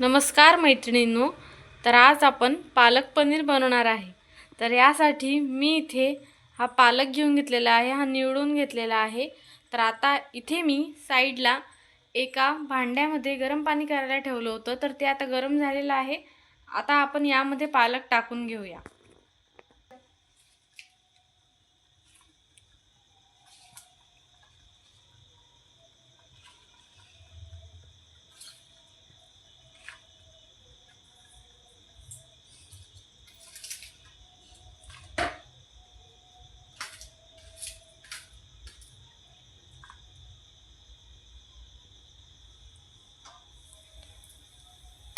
नमस्कार मैत्रिणींनो तर आज आपण पालक पनीर बनवणार आहे. तर यासाठी मी इथे हा पालक घेऊन घेतलेला आहे हा निवडून घेतलेला आहे. तर आता इथे मी साईडला एका भांड्यामध्ये गरम पाणी करायला ठेवलं होतं तर ते आता गरम झालेलं आहे. आता आपण यामध्ये पालक टाकून घेऊया.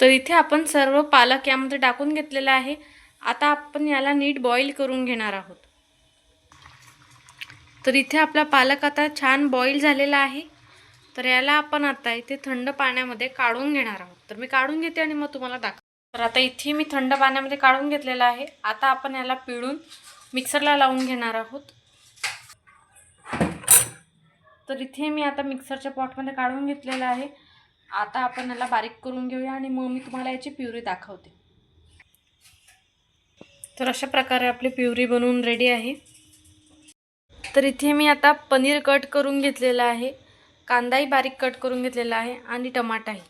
तर इथे आपण सर्व पालक यामध्ये टाकून घेतलेला आहे. आता आपण याला नीट बॉईल करून घेणार आहोत. तर इथे आपला पालक आता छान बॉईल झालेला आहे. तर याला आपण आता इथे थंड पाण्यामध्ये काढून घेणार आहोत. तर मी काढून घेते आणि मग तुम्हाला दाखव तर आता इथे मी थंड पाण्यामध्ये काढून घेतलेला आहे. आता आपण याला पिळून मिक्सरला लावून घेणार आहोत. तर इथे मी आता मिक्सरच्या पॉटमध्ये काढून घेतलेलं आहे. आता आपण याला बारीक करून घेऊया आणि मग मी तुम्हाला याची प्युरी दाखवते. तर अशा प्रकारे आपली प्युरी बनवून रेडी आहे. तर इथे मी आता पनीर कट करून घेतलेला आहे कांदाही बारीक कट करून घेतलेला आहे आणि टमाटाही.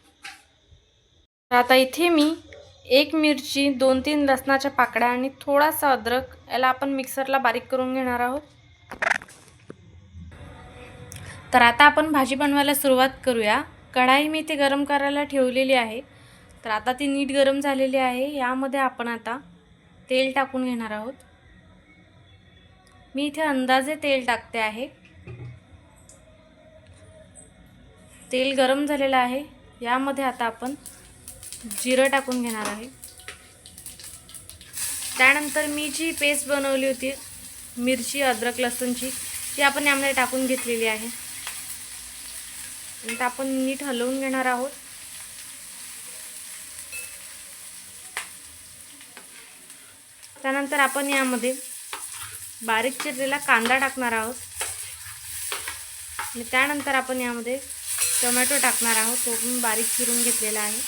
तर आता इथे मी एक मिरची दोन तीन लसणाच्या पाकड्या आणि थोडासा अद्रक याला आपण मिक्सरला बारीक करून घेणार आहोत. तर आता आपण भाजी बनवायला सुरुवात करूया. कढाई मी इथे गरम करायला ठेवलेली आहे. तर आता ती नीट गरम झालेली आहे. यामध्ये आपण आता तेल टाकून घेणार आहोत. मी इथे अंदाजे तेल टाकते आहे. तेल गरम झालेलं आहे. यामध्ये आता आपण जिरं टाकून घेणार आहे. त्यानंतर मी जी पेस्ट बनवली होती मिरची अद्रक लसूणची ती आपण यामध्ये टाकून घेतलेली आहे. आता आपण नीट हलवून घेणार आहोत. त्यानंतर आपण यामध्ये बारीक चिरलेला कांदा टाकणार आहोत. आणि त्यानंतर आपण यामध्ये टोमॅटो टाकणार आहोत तो पण बारीक चिरून घेतलेला आहे.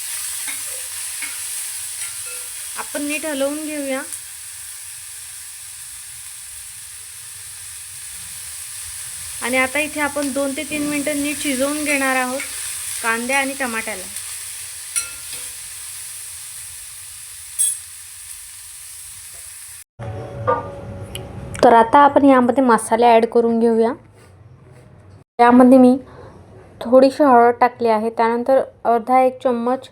आपण नीट हलवून घेऊया. आणि आता इथे आपण दोन ते तीन मिनटं नीट शिजवून घेणार आहोत कांद्या आणि टमाट्याला. तर आता आपण यामध्ये मसाले ॲड करून घेऊया. यामध्ये मी थोडीशी हळद टाकली आहे. त्यानंतर अर्धा एक चम्मच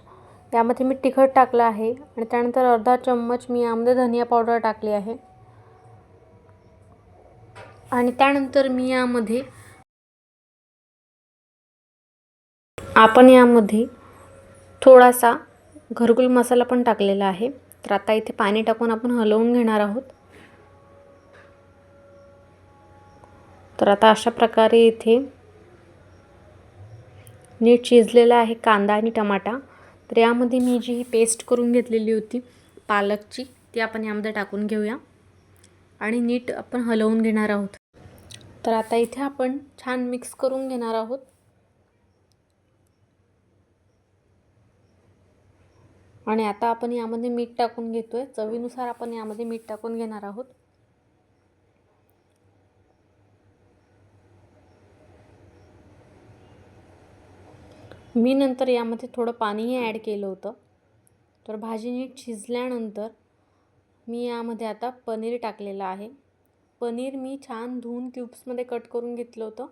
यामध्ये मी तिखट टाकलं आहे. आणि त्यानंतर अर्धा चम्मच मी यामध्ये धनिया पावडर टाकली आहे. आणि त्यानंतर मी यामध्ये आपण यामध्ये थोडासा घरगुल मसाला पण टाकलेला आहे. तर आता इथे पाणी टाकून आपण हलवून घेणार आहोत. तर आता अशा प्रकारे इथे नीट शिजलेला आहे कांदा आणि टमाटा. तर यामध्ये मी जी ही पेस्ट करून घेतलेली होती पालकची ती आपण यामध्ये टाकून घेऊया. आणि नीट आपण हलवून घेणार आहोत. तर आता इथे आपण छान मिक्स करून घेणार आहोत. आणि आता आपण यामध्ये मीठ टाकून घेतो आहे चवीनुसार आपण यामध्ये मीठ टाकून घेणार आहोत. मी नंतर यामध्ये थोडं पाणीही ॲड केलं होतं. तर भाजी नीट शिजल्यानंतर मी यामध्ये आता पनीर टाकलेलं आहे. पनीर मी छान धुवून क्यूब्समध्ये कट करून घेतलं होतं.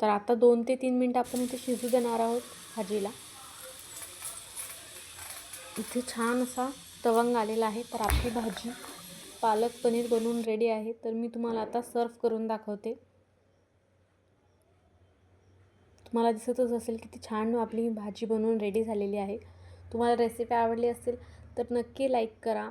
तर आता दोन ते तीन मिनटं आपण इथे शिजू देणार आहोत भाजीला. इथे छान असा तवंग आलेला आहे. तर आपली भाजी पालक पनीर बनवून रेडी आहे. तर मी तुम्हाला आता सर्व करून दाखवते. तुम्हाला दिसतच असेल किती छान आपली भाजी बनवून रेडी झालेली आहे. तुम्हाला रेसिपी आवडली असेल तर नक्की लाईक करा.